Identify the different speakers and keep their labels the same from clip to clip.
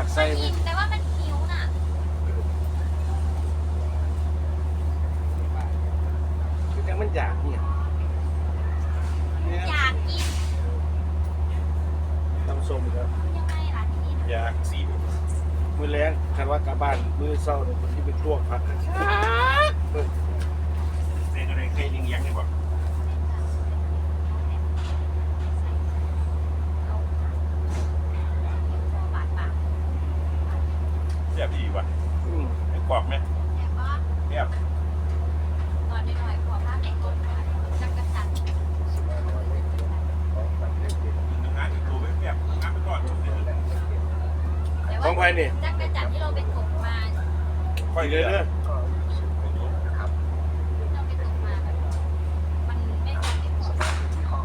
Speaker 1: าฝาก
Speaker 2: มั
Speaker 1: ใส่
Speaker 2: นอิ่มแต่ว่ามันหิวน่ะ
Speaker 3: คือจังมันอยากเนี่ย
Speaker 2: อยากกิน
Speaker 3: น้ำส้มครับ
Speaker 2: ยังไงล่ะทีนี้
Speaker 3: อยากสีมือแรงคันว่ากลับบ้านมือเศร้าเนี่ยคนที่เป็นตัวพักนะเฮ้ยเสียงอะไรใครยิงยังไงบอก
Speaker 2: บาทบาท
Speaker 4: แซ่บดีว่ะ
Speaker 3: อืม
Speaker 4: ไอ้กรอบไหม
Speaker 2: แต่ว่า
Speaker 4: แซ่บ
Speaker 2: ตอนน้อยๆพอภาพแต่งตัวจักรจันทร์
Speaker 4: งานถึงตัวไม่แซ่บงานไปก่อน
Speaker 2: แต่
Speaker 3: ของใคร
Speaker 2: ว่า
Speaker 3: นี่
Speaker 2: จักรจันทร์ที่เราไปตกมา
Speaker 4: ค่อย
Speaker 3: เด้
Speaker 4: เรื่
Speaker 3: อ
Speaker 4: อย
Speaker 3: เด้อ
Speaker 2: เราไปตกมาแบบมันไม่พอไม่พอ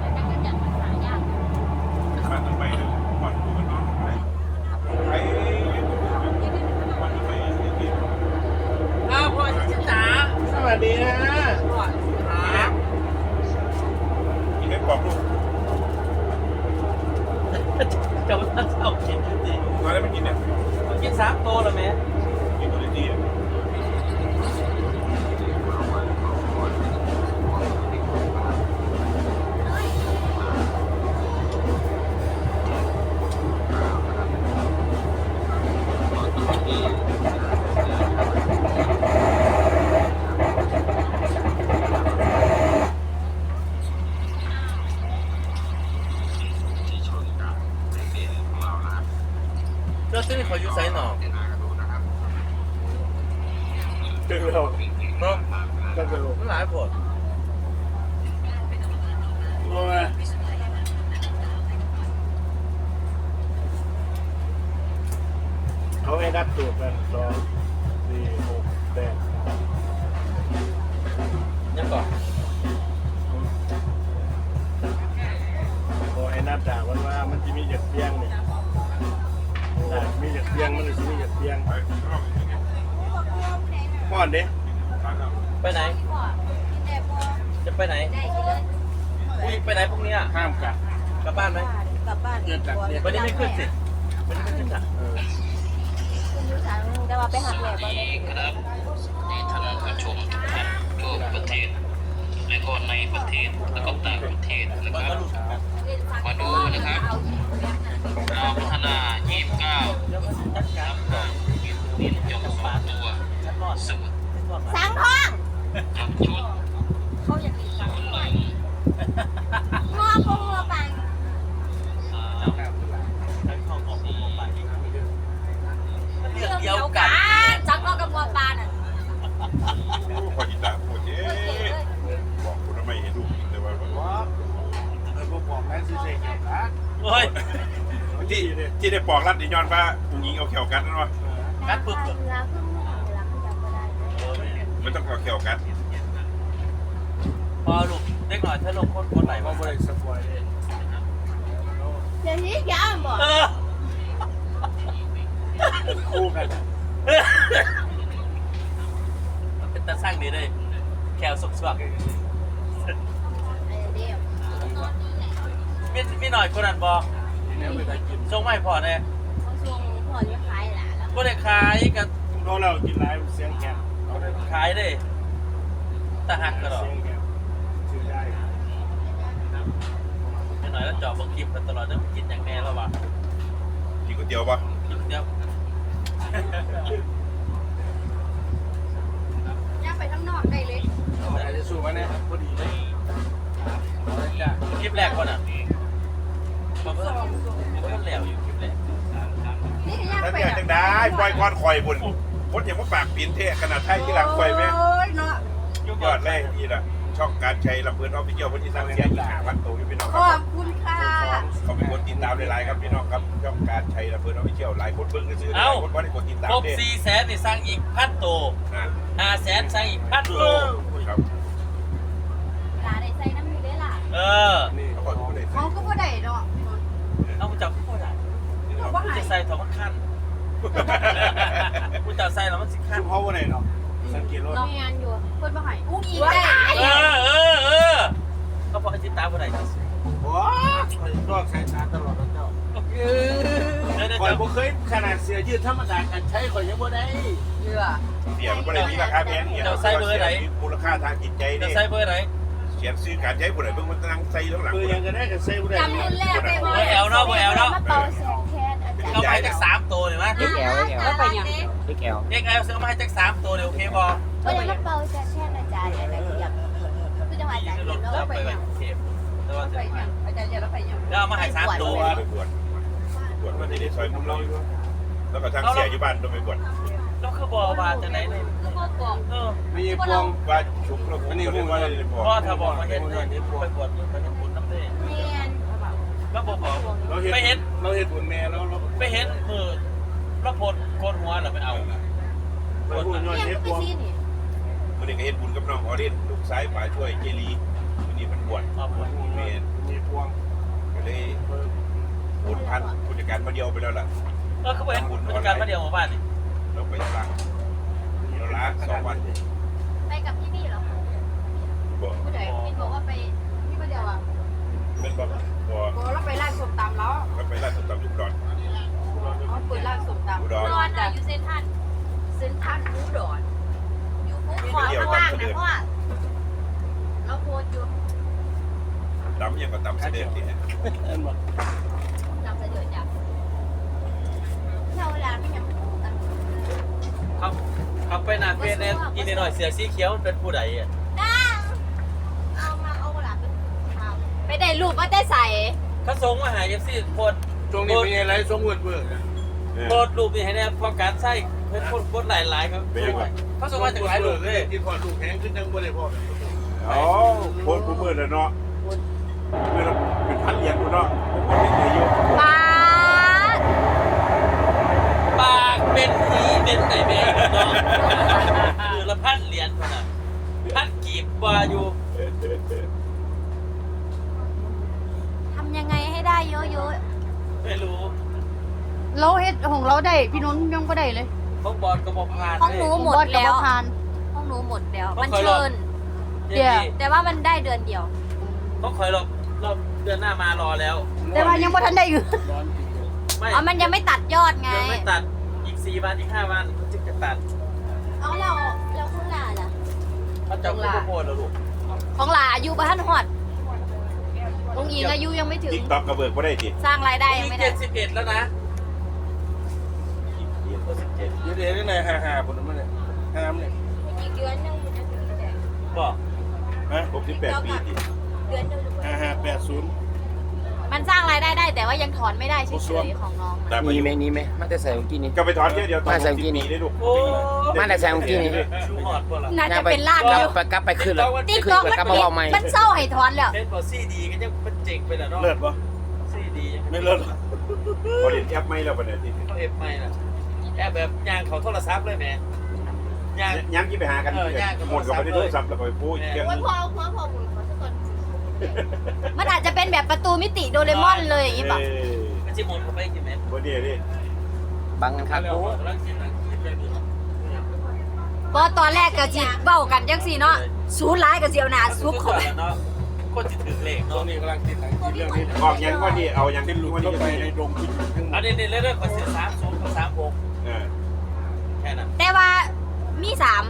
Speaker 2: แล้วจักรจันทร์มันหายาก
Speaker 4: ๆมาตั้งไปเลยก่อนดูกันน้องไปไปวันนี้ไปที่
Speaker 1: อ้าวพ่อชิจ๋า
Speaker 3: สวัสดีนะ
Speaker 1: พ่อครับ
Speaker 4: กินไอ้กรอบลูก
Speaker 1: จะมาเช่ากินจริง
Speaker 4: ตอนนั้ไม่กินเนี่ย
Speaker 1: ๆกินสามโตแล้วแม่
Speaker 4: กินตัวดีอะ
Speaker 1: เจ้าซื้อเขาอยู่ไซน์หนอ
Speaker 3: เจอเรา
Speaker 1: เนาะ
Speaker 3: ก็เจอ
Speaker 1: มันหลายผล
Speaker 3: รู้ไหมเขา ให้นัดตรวจกันสองสี่หกแปด
Speaker 1: ยังก่อน
Speaker 3: พอไอ้นัดด่าวันว่ามันจะมีหยัดเตียงเนี่ยด่ามีหยัดเตียงมันจะมีหยัดเตียง
Speaker 4: ป้อน
Speaker 3: เด้
Speaker 1: ไปไหน จะไปไหน
Speaker 2: ได้กินเลย
Speaker 1: อุ้ยไปไหนพรุ่งนี้อะ
Speaker 3: ห้ามกัด
Speaker 1: กลับบ้านไหม
Speaker 5: กลับบ้าน
Speaker 3: เกิดจากเนี่ย
Speaker 1: วันนี้ไม่ขึ้นสิวันนี้ไม่ขึ้นอะ
Speaker 3: ออ
Speaker 5: คุณยูสังแต่ว่าไปหักแหลกบ่ได้
Speaker 6: ครับนี่ท่านผู้ชมทุกท่านทั่วประเทศและก็ในประเทศแล้วก็ต่างประเทศนะครับ
Speaker 5: ที่
Speaker 4: ที่ได้ปอกรัดดิย้อนว่าผู้หญิงเอาแขวกัดนั่นวะ
Speaker 1: กัดปึ๊บ
Speaker 5: เว
Speaker 1: เลย
Speaker 5: ลาขึ้นมือเวลาขึ้นจำก็ได้
Speaker 1: เออเนี่ย
Speaker 4: ไม่ต้องเอาแขวกัด
Speaker 1: พอลูกเด็กหน่อยถ้าลงคนคนไหน
Speaker 3: เขา
Speaker 1: มา
Speaker 3: บ
Speaker 1: บ่ได้
Speaker 3: ริสปอยเลย
Speaker 5: เดี๋ยวนี้ยาวบ่
Speaker 1: เออ
Speaker 3: คู่กัน
Speaker 1: มันเป็นตาสร้างดีเลยแควสุกสวัก
Speaker 5: เดี๋ยว
Speaker 1: มีมีหน่อยคนนั้นบอ
Speaker 3: เนี่ยไม่ได้กิน
Speaker 1: ส่งไม่พอเนี่ย
Speaker 5: เขาช่วงพ่อจะขายหลานแล้ว
Speaker 1: ก็ได้ขายกับ
Speaker 3: เราเรากินไรเสียงแหบเอาได้
Speaker 1: ขายได้ตาหักก็หรอ
Speaker 3: เสียงแหบชื่อได้
Speaker 1: ไม่หน่อยแล้วจอบบางคลิปกันตลอดเรื่องกินอย่างแน่แล้ววะ
Speaker 4: กินก๋วยเตี๋ยวปะ
Speaker 1: กินเดียว
Speaker 2: ย่าไปข้างนอกได้เลย
Speaker 3: ใครจะสู้มาเนี่ยพอดีเลยเอาเลยจ้ะ
Speaker 1: คลิปแรกก่อนอะ มันก็มันก็แล้วอยู่คลิปแรก
Speaker 2: นี่ย่า
Speaker 4: ถ้า
Speaker 2: ไป
Speaker 4: เนี่ยจังได้ปล่อยก้อนคอยบนคนอย่างว่าปากปีนเทะขนาดไทยที่หลังคอยไหม
Speaker 2: โอ้ยเนาะ
Speaker 4: ยอดแรกนี่แหละช่องการใช้ลำเพลินออฟฟิเชียลวันที่สร้างเสียอีกหาพันตัวพี่น้อง
Speaker 5: ข
Speaker 4: ครั
Speaker 5: อ
Speaker 4: บบ
Speaker 5: คุณค่ะ
Speaker 4: เขาเป็นคนติดตามหลายๆครับพี่น้องครับช่องการใช้ลำเพลินออฟฟิเชียลหลายคนเพิ่งจะซื้อหลายคนก็ได้กดติดตาม
Speaker 1: ครบ
Speaker 4: ด้วย
Speaker 1: สี่แสนนี่สร้างอีกพันโต
Speaker 4: อ่า
Speaker 1: ห้าแสนสร้างอีกพันโต
Speaker 4: ครับ
Speaker 2: หลานได้ใส่น้ำมือได้ล่ะ
Speaker 1: เออ
Speaker 4: เขาบอกว่าได้
Speaker 5: เขาก็บ่ได้เนาะ
Speaker 1: เอากูจับกูได้กูจะใส่ถอดมันคันกูจับใส่แล้วมันสิคัน
Speaker 3: ชุมเขาว่าไหนเนาะสังเกตรถ
Speaker 5: น้องงานอยู่เพิ่นบ่ให้อุ้งอิงได้
Speaker 1: เออเออเออก็พอจิตตามผู้ใดจะซื้อ
Speaker 3: ว้าคอยรอดสายตาตลอดนะเจ้า
Speaker 1: เดี๋ยวเดี๋ยว
Speaker 3: คอย
Speaker 1: เดี๋ยว
Speaker 3: บ่เคยขนาดเสียยืดธรรมดากันใช้คอยยังบ่ได้
Speaker 5: เรือ
Speaker 4: เสียงก็ได้มีราคาแพงเนี่ยมูลค่าทางจิตใจ
Speaker 1: จะ
Speaker 4: นี่
Speaker 1: ใส่เบอร์ไหน
Speaker 4: เขียนซื้อการใช้ผู้ใดเพิ่งมันตั้งใส่ทั้งหลัง
Speaker 3: คือยังก็ได้กันใช้บ่ได้
Speaker 5: จำรุ่นแรกได้บ่
Speaker 1: เบอร์แอลเนาะเบอร์แอลเนาะ
Speaker 2: มาเป่าแสงแคนอาจารย์
Speaker 1: เราไปจากสามตัวเห็นไหม
Speaker 7: เอ็กแอลเอ็กแอล
Speaker 5: แล้วไปยัง
Speaker 7: เอ็กแอล
Speaker 1: เด็กไอ้ซื้อมาให้จากสามตัวเดี๋ยวโอเคบอ
Speaker 2: ก็เลยมาเป่าแสงแคนอาจารย์อะไรอย่างเงี้ยคือจังหวัดอาจารย์
Speaker 1: ร
Speaker 2: เห็
Speaker 1: ถ
Speaker 2: นแล้ว
Speaker 1: จะ
Speaker 2: ว่า
Speaker 1: ไป
Speaker 2: ไป
Speaker 1: ไป
Speaker 2: ยัง
Speaker 1: เทปแล้ว
Speaker 5: ไปยังอาจารย์จะแล้วไปยัง
Speaker 1: เอามาให้สามตัว
Speaker 4: ไปบวชบวชวันนี้ได้ซอยมุมเราอยู่แล้วก็ทางเสียอยู่บ้านต้องไปบวช
Speaker 1: แล้วคือบอมาจากไหนเนี่ย
Speaker 5: คือบอก
Speaker 1: เออ
Speaker 3: มีพวง
Speaker 4: ว่าชุกแล้วผมก็เลยว่าเลยบอก
Speaker 1: พ่อถ้าบอกมาเห็นเนี่ยไปบวชไปทำบุญน้ำเต้
Speaker 2: เนียน
Speaker 1: ก็บอกบอก
Speaker 3: เราเห็น
Speaker 1: ไปเห็น
Speaker 3: เราเห็นบุญแม่แล้วเรา
Speaker 1: ไปเห็นมือแล้วพดโกนหัวหรือไปเอา
Speaker 3: ไปพูดย้อน
Speaker 2: เนีย
Speaker 3: เห็ด
Speaker 2: ก็
Speaker 3: พ
Speaker 2: ไป
Speaker 3: วง
Speaker 2: ซีนี่
Speaker 4: วันนี้ก็เห็นบุญกับน้องออเดนลูกซ้ายป่าช่วยเจลีวันนี้มันบวช
Speaker 1: บวช
Speaker 4: เมน
Speaker 3: มีพวง
Speaker 4: ก็เลยบุญพันผู้จัดการมาเดียวไปแล้วล่ะ
Speaker 1: เออเขาไปเห็นผู้จัดการมาเดียวมาบ้านนี่
Speaker 4: เราไปสร้างาล้างสองวัน
Speaker 2: ไปกับพี่บี้เหรอ
Speaker 4: บอก
Speaker 5: ผู้ใด
Speaker 2: พี่บอกว่าไป
Speaker 5: พี่บ่เดียวอะ
Speaker 4: เป็นบอกบอก
Speaker 5: บ่เราไปร้านส้มตำแล้ว
Speaker 4: มันไปร้านส้มตำยุคดอน
Speaker 5: เขาเปิดร้านส้มตำ
Speaker 4: อุดร
Speaker 2: นอนอะอยู่เซนทัน
Speaker 5: เซ็นทรัลอุดร
Speaker 2: อยู่ฟุตขวาข้างล่างนะพ่อเราโพสอยู่
Speaker 4: ตำยังก็ตำเสด็จนี่ฮะ
Speaker 2: จำเสด็จจ้ะเราเวลาไม่ยังพูดกัน
Speaker 1: เขา เขาไปนาเฟนเนี่ยกินหน่อยเสียสีเขียวมันเป็นผู้ใดอะ
Speaker 2: ดังเอามาเอาหลานไปได้รูปว่าได้ใส่
Speaker 1: เขาส่งมาหาเอฟซีโพด
Speaker 3: ตรงนี้เป็นอะไรสมบูรณ์เบิก
Speaker 1: โพดรูปนี่ให้เนี่ยพอการใส่เพิ่นโพดโพดหลายๆครับเขาส่งมาจากหลายรูปเลย
Speaker 3: กินพอลูกแห้งขึ้นจังบ่ได้พ่อ
Speaker 4: อ๋อโพสต์ผู้มืดแล้วเนาะมือเป็นพันเหรียญกูเนาะผมก็ไม่เคยอยู่
Speaker 2: ป้า
Speaker 1: ปากเป็นหีเป็นไหนแม่เนาะคือละพันเหรียญคนน่ะพันกีบว่าอยู่
Speaker 2: ทำยังไงให้ได้เยอะ
Speaker 1: ไม่รู้
Speaker 5: เราเฮ็ดของเราได้ พี่นนท์ยังบ่ได้เลย
Speaker 1: เขาบอลกระบอกพาน
Speaker 2: ๆของหนูหมด
Speaker 5: บอสกับ
Speaker 2: แล้ว
Speaker 5: บ่ทาน
Speaker 2: ของหนูหมดแล้ว
Speaker 1: เขามั
Speaker 2: มัน
Speaker 1: เคยลอง
Speaker 2: เชิญ
Speaker 1: เดี๋ยว
Speaker 2: แต่ว่ามันได้เดือนเดียว
Speaker 1: ต้องคอยรอบรอบเดือนหน้า มารอแล้ว
Speaker 5: แต่ว่ายังบ่ทันได้อยู่
Speaker 1: ไม่
Speaker 2: อ๋อมันยังไม่ตัดยอดไง
Speaker 1: ยังไม่ตัดอีกสี่วันอีกห้าวันจึงจะตัด
Speaker 2: เอาเราเราคุณหลานล่ะ
Speaker 1: เขาจะพูดโพดแล้วลูก
Speaker 2: ของหลานอายุบ้านหอดองค์หญิงอายุยังไม่ถึง
Speaker 4: ติ๊กต็อกกระเบิกก็ได้จิ
Speaker 2: สร้างรายได้ยัง
Speaker 1: นี่
Speaker 2: ไม่
Speaker 1: เจ็
Speaker 2: ได้
Speaker 1: ดสิบเอ็ดแล้วนะ
Speaker 3: เดี๋ยวเดี๋ยวนี่ไหนหาหาผลมันเนี่ยห้ามเนี่ย
Speaker 2: อีกเดือนหนึงจะถึงแต่
Speaker 1: บอก
Speaker 3: ฮะ
Speaker 4: ครบ18ปีจิ
Speaker 2: เดือนหนึง
Speaker 3: ห้าห้าแปดศูนย์
Speaker 2: แต่ว่ายังถอนไม่ได้เฉยๆของน้อง
Speaker 4: ตาม
Speaker 7: มี
Speaker 4: อายุ
Speaker 7: ไหมนี่ไหมมันจะใส่เมื่อกี้นี้
Speaker 4: ก็ไปถอนแค่เดียวตอน
Speaker 7: มาใส่
Speaker 4: 60
Speaker 7: กินนี่
Speaker 4: ปีได้ลูก
Speaker 1: โอ้
Speaker 7: มาแต่แซงเมื่อกี้นี่
Speaker 1: ชูหอดบ่ล่ะ
Speaker 2: น่าจะเป็นลาด
Speaker 7: กลั
Speaker 2: เดียว
Speaker 7: บไปกลับไปขึ้นแล้ว
Speaker 2: ติ๊ก
Speaker 7: ขึ้น
Speaker 2: ต็อก
Speaker 7: ไป
Speaker 2: มัน
Speaker 7: กลับมาเบาใหม่
Speaker 2: มันเศร้าให้ถอนแล้ว
Speaker 1: เล่นบอซีดีก็ยังเป็นเจ๋งไปแล้วเนาะ
Speaker 3: เลิศปะ
Speaker 1: ซีดียัง
Speaker 3: ไม่เลิศ
Speaker 4: พอเห็นแอปไม่แล้วปะเนี่ยที่
Speaker 1: เขาเอฟไม่นะแอบแบบยางเขาโทรศัพท์เลยแม่ยาง
Speaker 4: ย้ำกี่ไปหากัน
Speaker 1: เออย่างกับ
Speaker 4: หมดกับไปได้โทรศัพท์แล้วไปพูดเกี่ยง
Speaker 2: โอ้ยพอพอพอหมุนขอสักคน มันอาจจะเป็นแบบประตูมิติโดเรมอนเลยอย่างนี้ป่ะ
Speaker 4: เออ
Speaker 1: มันจะหมุนเข้าไปกี่เมตร
Speaker 4: บ่ดีดิ
Speaker 7: บังกันครับ
Speaker 1: แล้วแล้วกินแล้วกินเลยดิ
Speaker 2: เพราะตอนแรกก็จิเบ้ากันจังสิเนาะสูนร้ายกับเสียวหนาซุปเข้าไป
Speaker 1: เนาะคนจะถึงเลข
Speaker 3: ตรง
Speaker 1: เนาะ
Speaker 3: นี้กำลังติดหนังกินเรื่องนี้
Speaker 4: ออกยังว่านี่เอายัง
Speaker 3: ติดหลุด
Speaker 4: ว่า
Speaker 3: เข้า
Speaker 4: นี่
Speaker 3: ไป
Speaker 4: จะ
Speaker 3: ใน
Speaker 4: ไป
Speaker 3: ดงกินทั้งหม
Speaker 1: อัน
Speaker 3: ด
Speaker 1: นี้นี่เรื่องของเสียสามศูนย์กับสามหก
Speaker 4: เออ
Speaker 1: แค่นั้น
Speaker 2: แต่ว่ามีสาม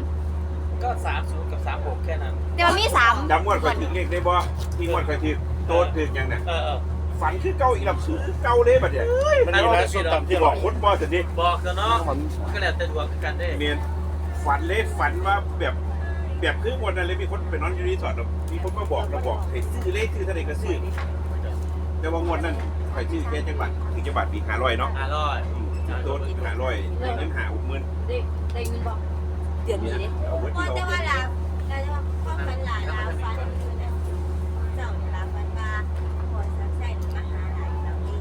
Speaker 1: ก็สามศูนย์กับสามหกแค่นั้น
Speaker 2: แต่ว่ามีสาม
Speaker 4: จำงวดคอยถึงเลขได้บ่ที่งวดคอยถึงโดนถึงยังน่ะ
Speaker 1: เออเออ
Speaker 4: ฝันคือเก่าอีหลับสูคือเก่าเลยบัดเนี่ย
Speaker 3: มันมีร้านส้มตำ
Speaker 4: ที่
Speaker 3: ที่
Speaker 4: บบอ
Speaker 3: อกก
Speaker 4: คนบ่สินี่
Speaker 1: บอกกันเนาะก็แล้วแต่ดวงกันได้
Speaker 4: เมียนฝันเลยฝันว่าแบบแบบคือวันนั้นเลยมีคนไปนอนอยู่รีสอร์ทแล้วมีคนมาบอกเราบอกให้ซื้อเลขซื้อเท่าไหร่ก็ซื้อแต่ว่างวดนั้นคอยซื้อแค่จังหวัดถึงจังหวัดปี500เนาะ
Speaker 1: อร่อย
Speaker 4: โดน500เงินหา60,000
Speaker 5: ได้ได้เงินบ่
Speaker 2: เดือนนี้
Speaker 4: เอาไว้
Speaker 2: พอ
Speaker 4: ที่
Speaker 2: แต่
Speaker 4: เรา
Speaker 2: ว่าล่ะ
Speaker 5: ก็จะว่าพ่อฟันหลาลาฟันคือนะเจ้าลาฟันมาขอสักใส่มาหาหลานเราเอง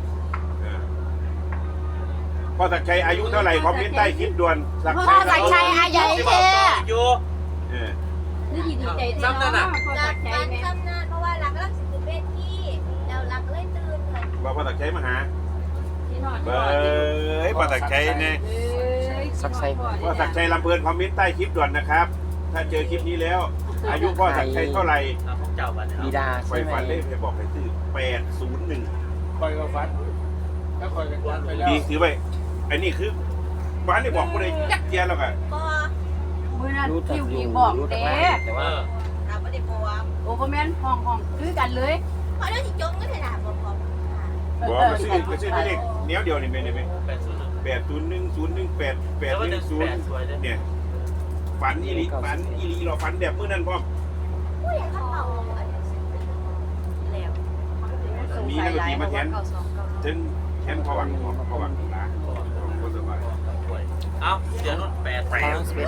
Speaker 4: พ่อศักชัยอายุเท่าไหร่คอมเมนต์ใต้คลิปด่วนศัก
Speaker 2: พ่อ
Speaker 4: ชัย
Speaker 2: สักชัยอายุเท่
Speaker 1: อกต่ออยู่
Speaker 4: เออ
Speaker 2: นี่ดีใจ
Speaker 1: ซ้ำนั่นน่ะ
Speaker 5: รักกันซ้ำนานเพราะว่ารักรักสิบเวทีแล้วรักเลยตื่นเลย
Speaker 4: ว่าพ่อศักชัยมาหาเบ้ยพ่อศักชัยเนี่ย
Speaker 7: สักไซ
Speaker 4: พ่อศักดิ์ชัยลำเพลินคอมเมนต์ใต้คลิปด่วนนะครับ ถ้าเจอคลิปนี้แล้ว อายุพ่อศักดิ์ชัยเท่าไหร่
Speaker 1: เอาพวกเจ้าบัดเนี่ย
Speaker 7: บีดา
Speaker 4: ไฟ
Speaker 7: ใช่ไหม
Speaker 4: ฝันเลขไปบอกให้ซื้อแปดศูนย์หนึ่ง
Speaker 3: คอยกับฟันถ้าคอยกับฟันไปแล้ว
Speaker 4: ดีซื้อไปอันนี้คือบ้านนี่บอกกูเลยยักเยียแล้วกัน
Speaker 5: ก็
Speaker 2: มื้อนั้น
Speaker 7: รู้จัก
Speaker 2: พี่
Speaker 7: อ
Speaker 2: วิ
Speaker 7: ยู่
Speaker 2: บอก
Speaker 7: รู้จัก
Speaker 2: เด้
Speaker 7: บ้านแต่
Speaker 1: เอ
Speaker 7: ว่า
Speaker 1: อ
Speaker 5: เราไม่ได้บอก
Speaker 2: โอ้บ่แม่นห้องห้องคือกันเลย
Speaker 5: เพราะเรื่องที่จงก็ได้ด่าบอกบอก
Speaker 4: บอกมาซื้อมาซื้อเลขเนี้ยเดียวนี่เป็นไหม
Speaker 1: แปดศูนย์หนึ่ง
Speaker 4: แปดศูนย์หนึ่งศูนย์หนึ่งแปดแปด
Speaker 1: แล้ว
Speaker 4: ห
Speaker 1: ก็
Speaker 4: นึ่
Speaker 1: จะ
Speaker 4: งศู
Speaker 1: แป
Speaker 4: น
Speaker 1: ด
Speaker 4: ย์
Speaker 1: สวยเลย
Speaker 4: เนี่ยฝันอีหลีฝันอีหลีเราฝันแบบมื้อนั้นพ่อ
Speaker 5: ผู้ใหญ่เขาเอาอันนี้แล้ว
Speaker 4: มีนักดนตรีมาแทนถึงแทนพอวังพอวังหลา
Speaker 1: เอาเสียนุ่นแปด
Speaker 7: ทางสเปน